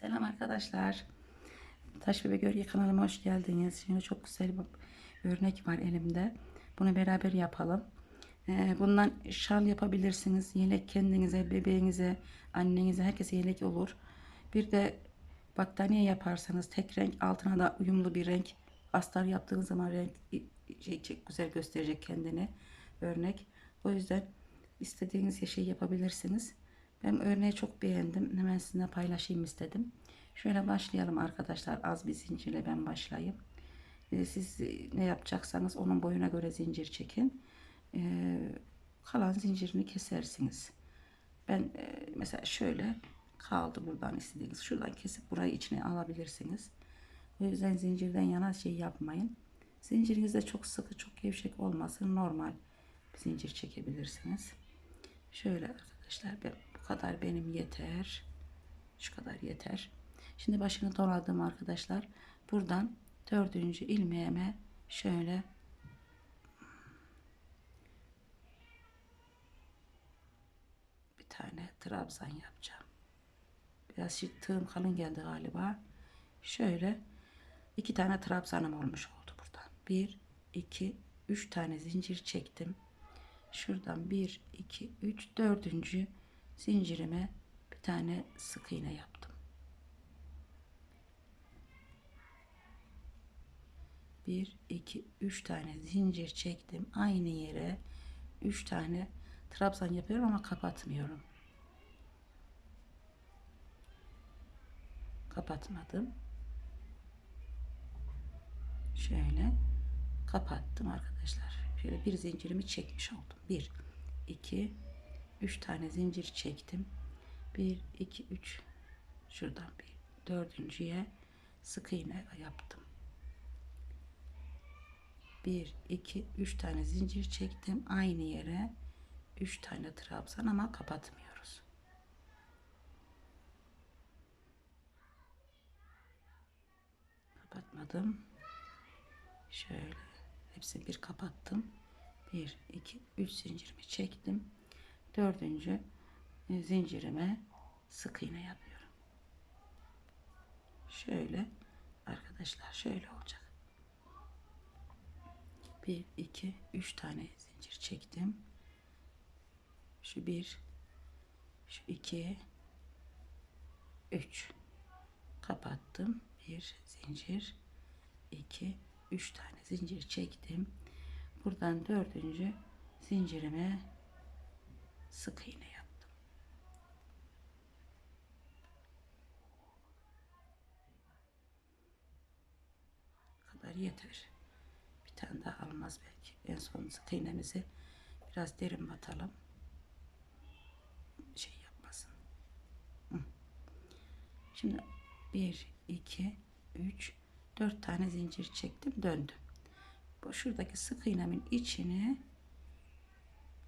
Selam arkadaşlar. Taş Bebek Örgü kanalıma hoş geldiniz. Şimdi çok güzel bir örnek var elimde. Bunu beraber yapalım. Ee, bundan şal yapabilirsiniz. Yelek kendinize, bebeğinize, annenize, herkese yelek olur. Bir de battaniye yaparsanız tek renk altına da uyumlu bir renk astar yaptığınız zaman renk şey, güzel gösterecek kendini örnek. O yüzden istediğiniz şey yapabilirsiniz. Ben örneği çok beğendim. Hemen sizinle paylaşayım istedim. Şöyle başlayalım arkadaşlar. Az bir zincirle ben başlayayım. Ee, siz ne yapacaksanız onun boyuna göre zincir çekin. Ee, kalan zincirini kesersiniz. Ben e, mesela şöyle kaldı buradan istediğiniz. Şuradan kesip burayı içine alabilirsiniz. O yüzden zincirden yana şey yapmayın. Zinciriniz de çok sıkı, çok gevşek olmasın. Normal zincir çekebilirsiniz. Şöyle arkadaşlar ben, kadar benim yeter. Şu kadar yeter. Şimdi başını doladım arkadaşlar. Buradan dördüncü ilmeğime şöyle bir tane trabzan yapacağım. Biraz tığım kalın geldi galiba. Şöyle iki tane trabzanım olmuş oldu buradan. Bir, iki, üç tane zincir çektim. Şuradan bir, iki, üç, dördüncü zincirime bir tane sık iğne yaptım. Bir, iki, üç tane zincir çektim. Aynı yere üç tane trabzan yapıyorum ama kapatmıyorum. Kapatmadım. Şöyle kapattım arkadaşlar. Şöyle bir zincirimi çekmiş oldum. Bir, iki, üç tane zincir çektim. Bir, iki, üç. Şuradan bir dördüncüye sık iğne yaptım. Bir, iki, üç tane zincir çektim. Aynı yere üç tane trabzan ama kapatmıyoruz. Kapatmadım. Şöyle hepsini bir kapattım. Bir, iki, üç zincirimi çektim. Dördüncü e, zincirime sık iğne yapıyorum. Şöyle arkadaşlar şöyle olacak. Bir, iki, üç tane zincir çektim. Şu bir, şu iki, üç. Kapattım. Bir zincir, iki, üç tane zincir çektim. Buradan dördüncü zincirime sık iğne yaptım. Kadar yeter. Bir tane daha almaz belki. En son sık iğnemizi biraz derin batalım. Şey yapmasın. Şimdi bir, iki, üç, dört tane zincir çektim, döndüm. Bu şuradaki sık iğnemin içine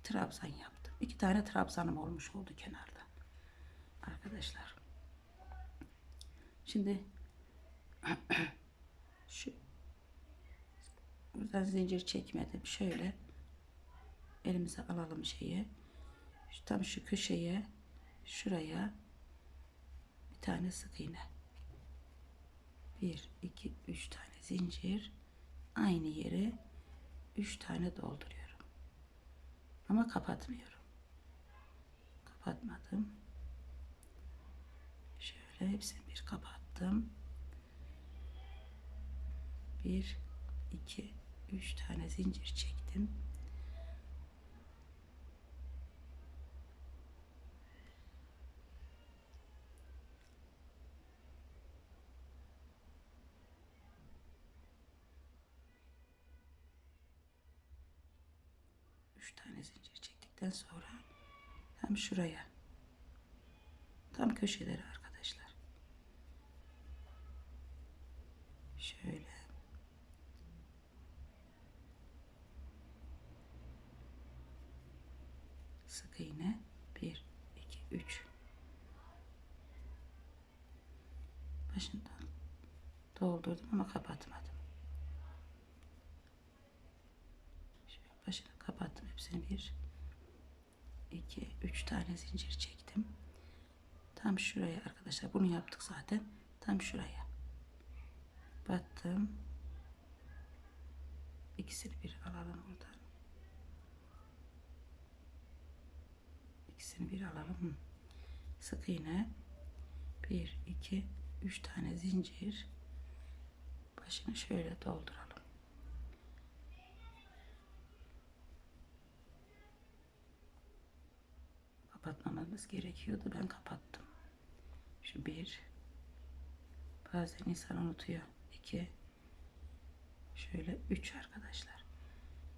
trabzan yaptım. İki tane trabzanım olmuş oldu kenarda. Arkadaşlar. Şimdi şu buradan zincir çekmedim. Şöyle elimize alalım şeyi. Şu, tam şu köşeye şuraya bir tane sık iğne. Bir, iki, üç tane zincir aynı yere üç tane dolduruyorum. Ama kapatmıyorum. Kapatmadım. Şöyle hepsini bir kapattım. Bir, iki, üç tane zincir çektim. Üç tane zincir çektikten sonra tam şuraya. Tam köşeleri arkadaşlar. Şöyle. Sık iğne. 1 2 3 başından doldurdum ama kapatmadım. Şöyle başını kapattım. Hepsini bir iki üç tane zincir çektim Tam şuraya arkadaşlar. Bunu yaptık zaten. Tam şuraya. Battım. İkisini bir alalım buradan. İkisini bir alalım. Sık iğne. Bir, iki, üç tane zincir. Başını şöyle dolduralım. Kapatmamamız gerekiyordu. Ben kapattım. Şu bir. Bazen insan unutuyor. İki. Şöyle üç arkadaşlar.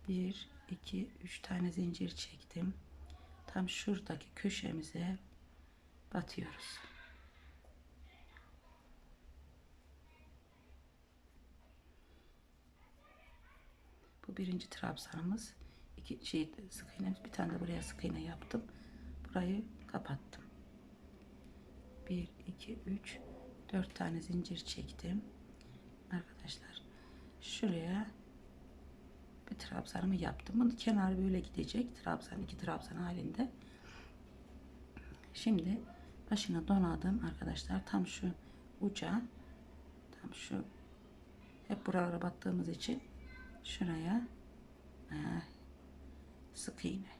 Bir, iki, üç tane zincir çektim. Tam şuradaki köşemize batıyoruz. Bu birinci trabzanımız. İki şey sık iğnemiz. Bir tane de buraya sık iğne yaptım. Burayı kapattım. 1, 2, 3, 4 tane zincir çektim. Arkadaşlar şuraya bir trabzanımı yaptım. Bunun kenarı böyle gidecek. Trabzan, iki trabzan halinde. Şimdi başına donadım arkadaşlar. Tam şu uca tam şu hep buralara battığımız için şuraya e, sık iğne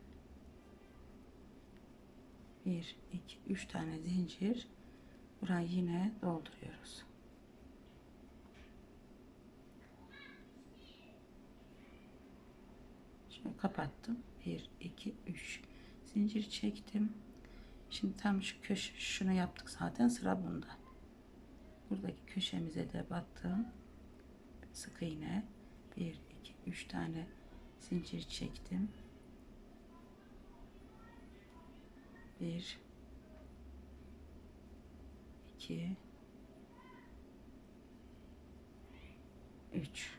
1 2 3 tane zincir. Burayı yine dolduruyoruz. Şöyle kapattım. 1 2 3 zincir çektim. Şimdi tam şu köşe şunu yaptık zaten. Sıra bunda. Buradaki köşemize de battım. Sık iğne. 1 2 3 tane zincir çektim 1 2 3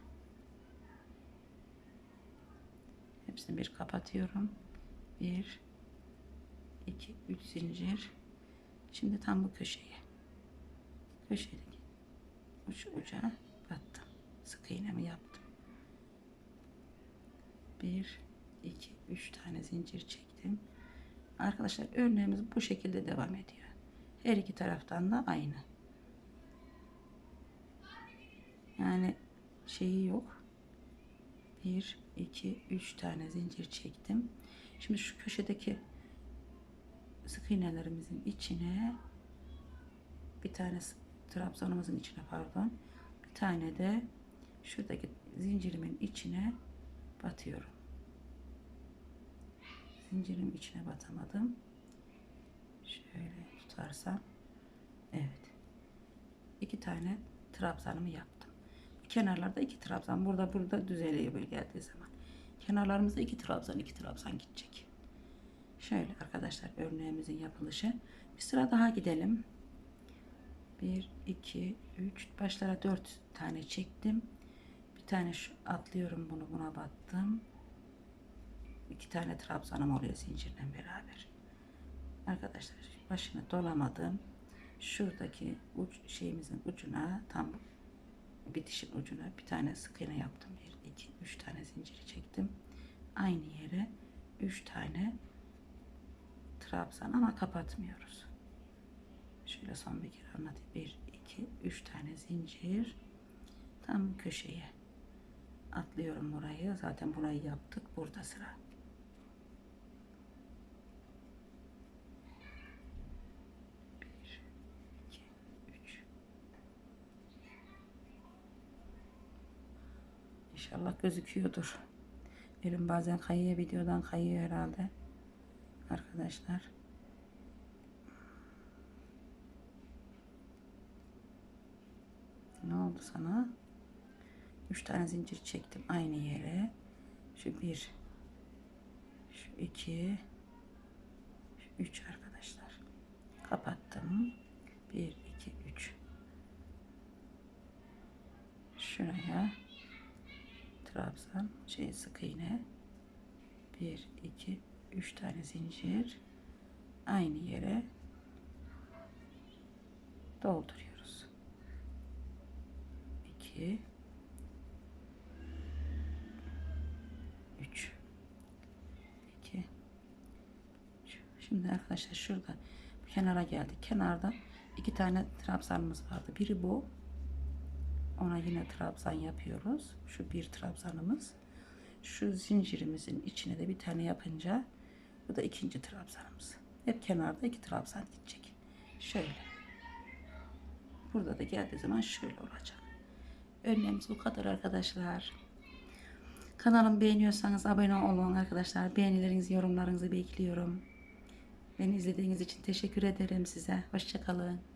hepsini bir kapatıyorum. 1 2 3 zincir. Şimdi tam bu köşeye. Köşedeki uç uca battım. Sık iğnemi yaptım. 1 2 3 tane zincir çektim arkadaşlar örneğimiz bu şekilde devam ediyor. Her iki taraftan da aynı. Yani şeyi yok. 1 2 3 tane zincir çektim. Şimdi şu köşedeki sık iğnelerimizin içine bir tane trabzanımızın içine pardon bir tane de şuradaki zincirimin içine batıyorum zincirin içine batamadım. Şöyle tutarsam evet. İki tane trabzanımı yaptım. Kenarlarda iki trabzan burada burada düzeliyor böyle geldiği zaman. Kenarlarımızda iki trabzan iki trabzan gidecek. Şöyle arkadaşlar örneğimizin yapılışı. Bir sıra daha gidelim. 1 2 3 başlara 4 tane çektim. Bir tane şu atlıyorum bunu buna battım iki tane trabzanım oluyor zincirle beraber. Arkadaşlar başını dolamadım. Şuradaki uç şeyimizin ucuna tam bitişin ucuna bir tane sık iğne yaptım. Bir iki üç tane zinciri çektim. Aynı yere üç tane trabzan ama kapatmıyoruz. Şöyle son bir kere anlatayım. Bir iki üç tane zincir tam köşeye. Atlıyorum burayı. Zaten burayı yaptık. Burada sıra Bir, iki, üç. İnşallah gözüküyordur. Elim bazen kayıyor videodan kayıyor herhalde. Arkadaşlar. Ne oldu sana? Üç tane zincir çektim aynı yere. Şu bir, şu iki, şu üç arkadaşlar. Kapattım. Bir, iki, üç. Şuraya trabzan şey sık iğne. Bir, iki, üç tane zincir. Aynı yere dolduruyoruz. 2 3 2 Şimdi arkadaşlar şurada kenara geldik. Kenarda iki tane trabzanımız vardı. Biri bu. Ona yine trabzan yapıyoruz. Şu bir trabzanımız. Şu zincirimizin içine de bir tane yapınca bu da ikinci trabzanımız. Hep kenarda iki trabzan gidecek. Şöyle. Burada da geldiği zaman şöyle olacak. Önlemimiz bu kadar arkadaşlar. Kanalımı beğeniyorsanız abone olun arkadaşlar. Beğenilerinizi, yorumlarınızı bekliyorum. Beni izlediğiniz için teşekkür ederim size. Hoşçakalın.